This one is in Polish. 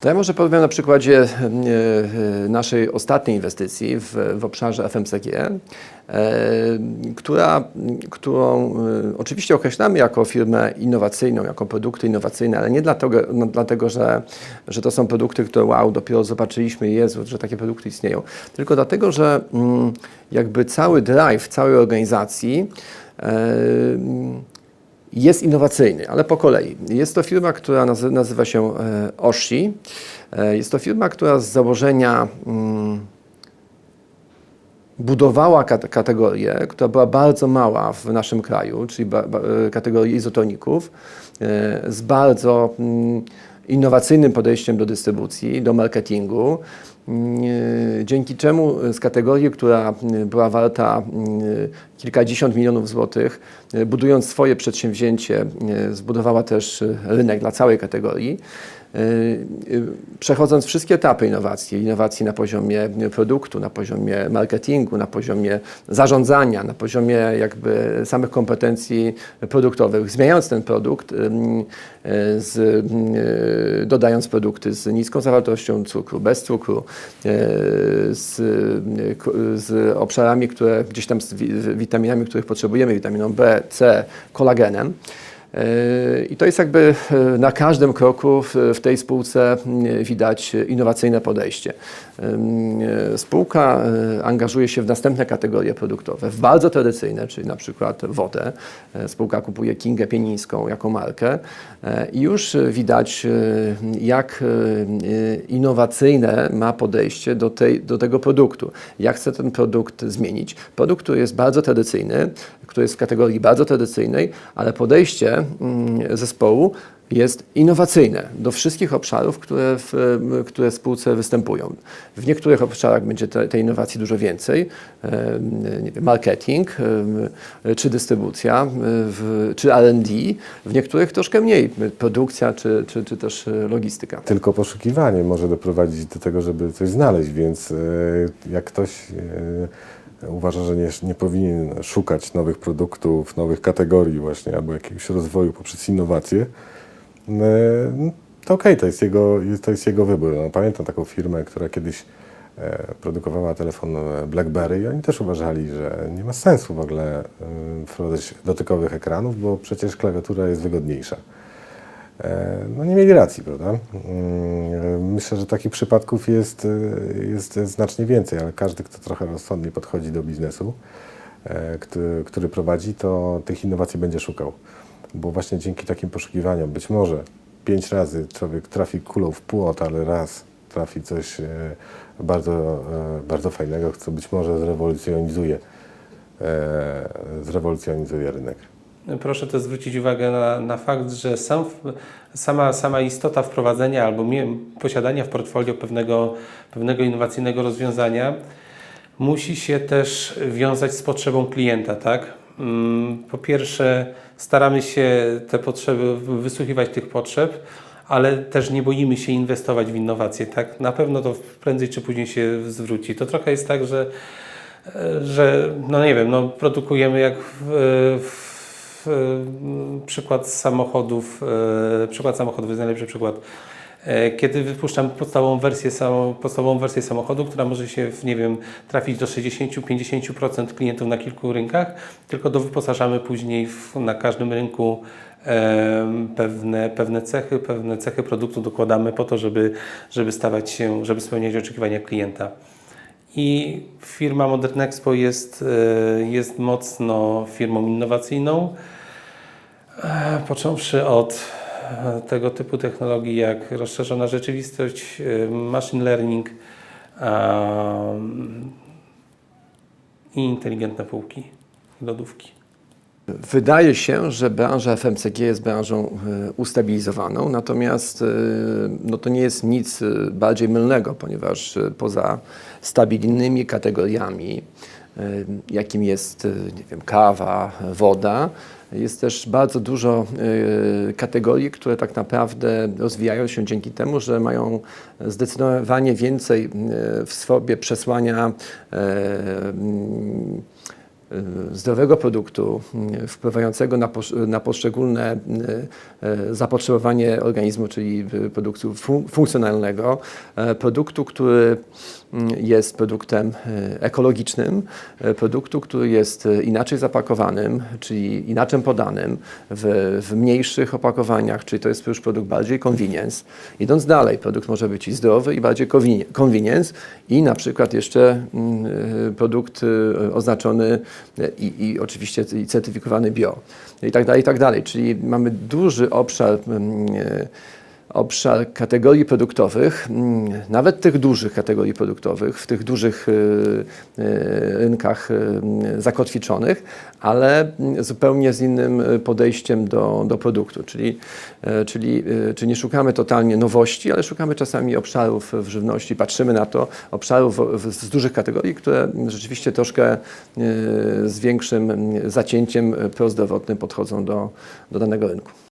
To ja może powiem na przykładzie e, naszej ostatniej inwestycji w, w obszarze FMCG, e, która, którą e, oczywiście określamy jako firmę innowacyjną, jako produkty innowacyjne, ale nie dlatego, no, dlatego że, że to są produkty, które wow, dopiero zobaczyliśmy, Jezu, że takie produkty istnieją, tylko dlatego, że mm, jakby cały drive całej organizacji jest innowacyjny, ale po kolei. Jest to firma, która nazy- nazywa się e, Oshi. E, Jest to firma, która z założenia mm, budowała kat- kategorię, która była bardzo mała w naszym kraju, czyli e, kategorię izotoników, z bardzo mm, innowacyjnym podejściem do dystrybucji, do marketingu, mm, dzięki czemu z kategorii, która mm, była warta mm, kilkadziesiąt milionów złotych, e, budując swoje przedsięwzięcie, e, zbudowała też e, rynek dla całej kategorii. Przechodząc wszystkie etapy innowacji, innowacji na poziomie produktu, na poziomie marketingu, na poziomie zarządzania, na poziomie jakby samych kompetencji produktowych, zmieniając ten produkt, z, dodając produkty z niską zawartością cukru, bez cukru, e, z, ko- z obszarami, które gdzieś tam z witaminami, których potrzebujemy, witaminą B, C, kolagenem. E, I to jest jakby e, na każdym kroku w, tej spółce m, widać innowacyjne podejście. E, Spółka e, angażuje się w następne kategorie produktowe, w bardzo tradycyjne, czyli na przykład wodę. E, Spółka kupuje Kingę Pienińską jako markę e, i już e, widać, e, jak e, innowacyjne ma podejście do, tej, do tego produktu. Jak chce ten produkt zmienić. Produkt, który jest bardzo tradycyjny, który jest w kategorii bardzo tradycyjnej, ale podejście mm, zespołu jest innowacyjne do wszystkich obszarów, które w, które w spółce występują. W niektórych obszarach będzie te- tej innowacji dużo więcej, nie wiem, marketing czy dystrybucja, w, czy R&D, w niektórych troszkę mniej, produkcja czy, czy, czy też e, logistyka. Tylko poszukiwanie może doprowadzić do tego, żeby coś znaleźć, więc e, jak ktoś e, uważa, że nie, nie powinien szukać nowych produktów, nowych kategorii właśnie, albo jakiegoś rozwoju poprzez innowacje, e, to okej, to, jest jego, to jest jego wybór. No, pamiętam taką firmę, która kiedyś e, produkowała telefon BlackBerry i oni też uważali, że nie ma sensu w ogóle e, wprowadzać dotykowych ekranów, bo przecież klawiatura jest wygodniejsza. E, No nie mieli racji, prawda? Mm, Myślę, że takich przypadków jest, e, jest znacznie więcej, ale każdy, kto trochę rozsądnie podchodzi do biznesu, e, który, prowadzi, to tych innowacji będzie szukał. Bo właśnie dzięki takim poszukiwaniom, być może pięć razy człowiek trafi kulą w płot, ale raz trafi coś e, bardzo, e, bardzo fajnego, co być może zrewolucjonizuje, e, zrewolucjonizuje rynek. Proszę też zwrócić uwagę na, na fakt, że sam, sama, sama istota wprowadzenia albo posiadania w portfolio pewnego, pewnego innowacyjnego rozwiązania musi się też wiązać z potrzebą klienta, tak? Mm, Po pierwsze, staramy się te potrzeby, wysłuchiwać tych potrzeb, ale też nie boimy się inwestować w innowacje, tak? Na pewno to prędzej czy później się zwróci. To trochę jest tak, że że no nie wiem, no produkujemy jak w, w, przykład samochodów, e, przykład samochodów jest najlepszy przykład. E, Kiedy wypuszczam podstawową wersję, podstawową wersję samochodu, która może się, w, nie wiem, trafić do 60-50% klientów na kilku rynkach, tylko dowyposażamy później w, na każdym rynku em, pewne, pewne cechy, pewne cechy produktu dokładamy po to, żeby, żeby stawać się, żeby spełniać oczekiwania klienta. I firma Modern Expo jest, e, jest mocno firmą innowacyjną, e, począwszy od e, tego typu technologii jak rozszerzona rzeczywistość, machine learning i inteligentne półki, lodówki. Wydaje się, że branża FMCG jest branżą e, ustabilizowaną, natomiast e, no to nie jest nic e, bardziej mylnego, ponieważ poza stabilnymi kategoriami, jakim jest nie wiem, kawa, woda, jest też bardzo dużo kategorii, które tak naprawdę rozwijają się dzięki temu, że mają zdecydowanie więcej w sobie przesłania zdrowego produktu, y, wpływającego na, posz- na poszczególne y, y, zapotrzebowanie organizmu, czyli y, produktu fun- funkcjonalnego, produktu, który jest produktem y, ekologicznym, produktu, który jest y, inaczej zapakowanym, czyli inaczej podanym, w, w mniejszych opakowaniach, czyli to jest już produkt bardziej convenience. Idąc dalej, produkt może być i zdrowy, i bardziej conveni- convenience i na przykład jeszcze mm, y, produkt y, oznaczony y, i, i oczywiście i certyfikowany bio i tak dalej, i tak dalej. Czyli mamy duży obszar mm, y, obszar kategorii produktowych, mm, nawet tych dużych kategorii produktowych, w tych dużych y, y, rynkach y, zakotwiczonych, ale mm, zupełnie z innym podejściem do, do produktu. Czyli, y, czyli, czyli nie szukamy totalnie nowości, ale szukamy czasami obszarów w żywności, patrzymy na to, obszarów z dużych kategorii, które rzeczywiście troszkę z większym zacięciem prozdrowotnym podchodzą do, do danego rynku.